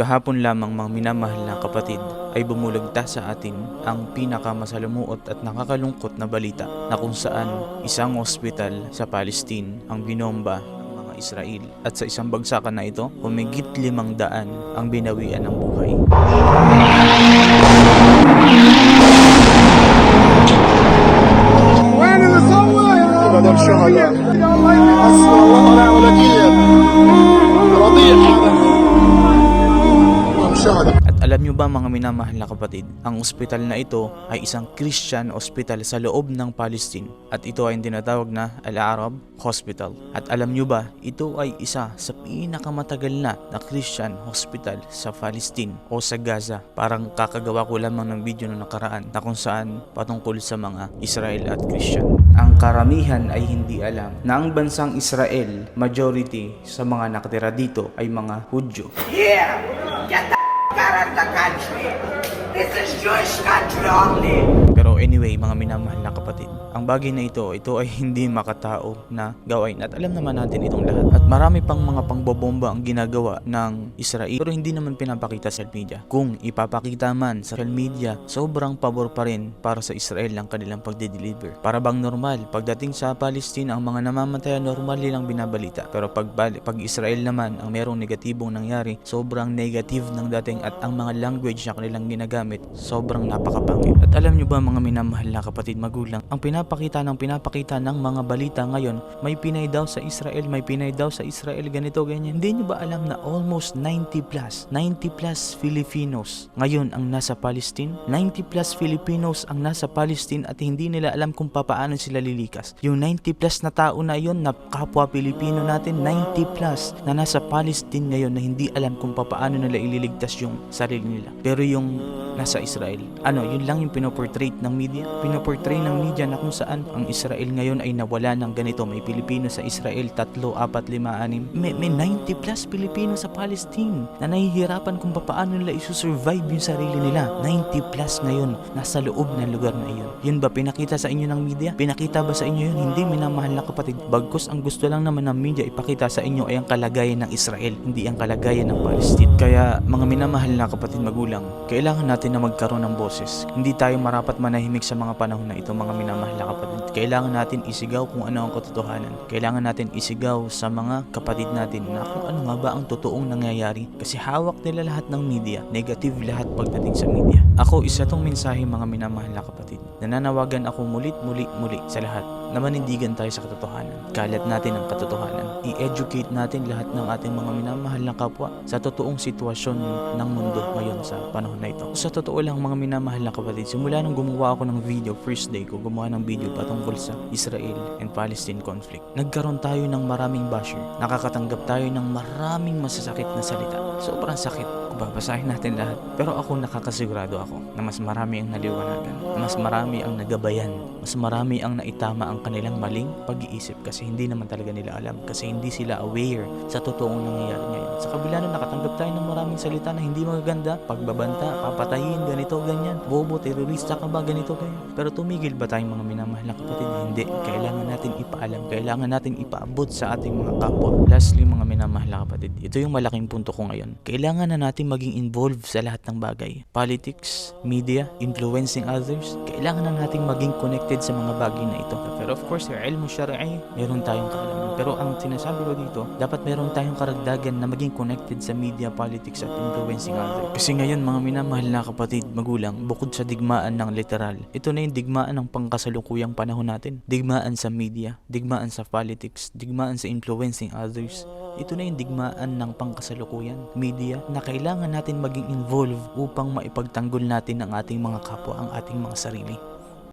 Kahapon lamang mga minamahal na kapatid ay bumulagta sa atin ang pinakamasalamuot at nakakalungkot na balita na kung saan isang ospital sa Palestine ang binomba ng mga Israel at sa isang bagsakan na ito humigit limang daan ang binawian ng buhay. وين المسوي؟ هذول الشهداء حسبي الله ونعم الوكيل رضيع korupsyon. At alam nyo ba mga minamahal na kapatid, ang ospital na ito ay isang Christian hospital sa loob ng Palestine at ito ay tinatawag na Al-Arab Hospital. At alam nyo ba, ito ay isa sa pinakamatagal na na Christian hospital sa Palestine o sa Gaza. Parang kakagawa ko lamang ng video na nakaraan na kung saan patungkol sa mga Israel at Christian. Ang karamihan ay hindi alam na ang bansang Israel, majority sa mga nakatira dito ay mga Hudyo. Yeah! Yata! Of the country. This is Jewish country only. Pero anyway, mga minamahal na kapatid, ang bagay na ito, ito ay hindi makatao na gawain. At alam naman natin itong lahat. At marami pang mga pangbobomba ang ginagawa ng Israel. Pero hindi naman pinapakita sa social media. Kung ipapakita man sa social media, sobrang pabor pa rin para sa Israel ang kanilang pagde-deliver. Para bang normal, pagdating sa Palestine, ang mga namamatayan normal nilang binabalita. Pero pag, pag Israel naman, ang merong negatibong nangyari, sobrang negative ng dating at ang mga language na kanilang ginagamit, sobrang napakapangit. At alam nyo ba mga minamahal na kapatid magulang, ang pinapakita ng pinapakita ng mga balita ngayon, may Pinay daw sa Israel, may Pinay daw sa Israel, ganito, ganyan. Hindi nyo ba alam na almost 90 plus, 90 plus Filipinos ngayon ang nasa Palestine? 90 plus Filipinos ang nasa Palestine at hindi nila alam kung papaano sila lilikas. Yung 90 plus na tao na yon na kapwa Pilipino natin, 90 plus na nasa Palestine ngayon na hindi alam kung papaano nila ililigtas yung sarili nila. Pero yung nasa Israel. Ano, yun lang yung pinoportrait ng media. Pinoportray ng media na kung saan ang Israel ngayon ay nawala ng ganito. May Pilipino sa Israel, tatlo, apat, lima, anim. May, may 90 plus Pilipino sa Palestine na nahihirapan kung paano nila isusurvive yung sarili nila. 90 plus ngayon nasa loob ng lugar na iyon. Yun ba pinakita sa inyo ng media? Pinakita ba sa inyo yun? Hindi minamahal na kapatid. Bagkus ang gusto lang naman ng media ipakita sa inyo ay ang kalagayan ng Israel, hindi ang kalagayan ng Palestine. Kaya mga minamahal na kapatid magulang, kailangan natin na magkaroon ng boses. Hindi tayo marapat manahimik sa mga panahon na ito mga minamahal na kapatid. Kailangan natin isigaw kung ano ang katotohanan. Kailangan natin isigaw sa mga kapatid natin na kung ano nga ba ang totoong nangyayari. Kasi hawak nila lahat ng media. Negative lahat pagdating sa media. Ako, isa tong mensahe mga minamahal na kapatid. Nananawagan ako mulit, muli, muli sa lahat na manindigan tayo sa katotohanan. Kalat natin ang katotohanan. I-educate natin lahat ng ating mga minamahal na kapwa sa totoong sitwasyon ng mundo ngayon sa panahon na ito. Sa totoo lang mga minamahal na kapatid, simula nung gumawa ako ng video, first day ko, gumawa ng video patungkol sa Israel and Palestine conflict. Nagkaroon tayo ng maraming basher. Nakakatanggap tayo ng maraming masasakit na salita. Sobrang sakit babasahin natin lahat. Pero ako nakakasigurado ako na mas marami ang naliwanagan, na mas marami ang nagabayan, mas marami ang naitama ang kanilang maling pag-iisip kasi hindi naman talaga nila alam kasi hindi sila aware sa totoong nangyayari ngayon. Sa kabila nun, nakatanggap tayo ng maraming salita na hindi magaganda, pagbabanta, papatayin, ganito, ganyan, bobo, terorista ka ba, ganito, ganyan. Pero tumigil ba tayong mga minamahal na kapatid? Hindi. Kailangan natin ipaalam, kailangan natin ipaabot sa ating mga kapwa. Lastly, mga minamahal na kapatid, ito yung malaking punto ko ngayon. Kailangan na natin maging involved sa lahat ng bagay. Politics, media, influencing others. Kailangan na natin maging connected sa mga bagay na ito. Pero of course, yung ilmu syar'i, meron tayong kaalaman. Pero ang sinasabi ko dito, dapat meron tayong karagdagan na maging connected sa media, politics at influencing others. Kasi ngayon, mga minamahal na kapatid, magulang, bukod sa digmaan ng literal, ito na yung digmaan ng pangkasalukuyang panahon natin. Digmaan sa media, digmaan sa politics, digmaan sa influencing others. Ito na yung digmaan ng pangkasalukuyan, media, na kailangan natin maging involved upang maipagtanggol natin ang ating mga kapwa, ang ating mga sarili.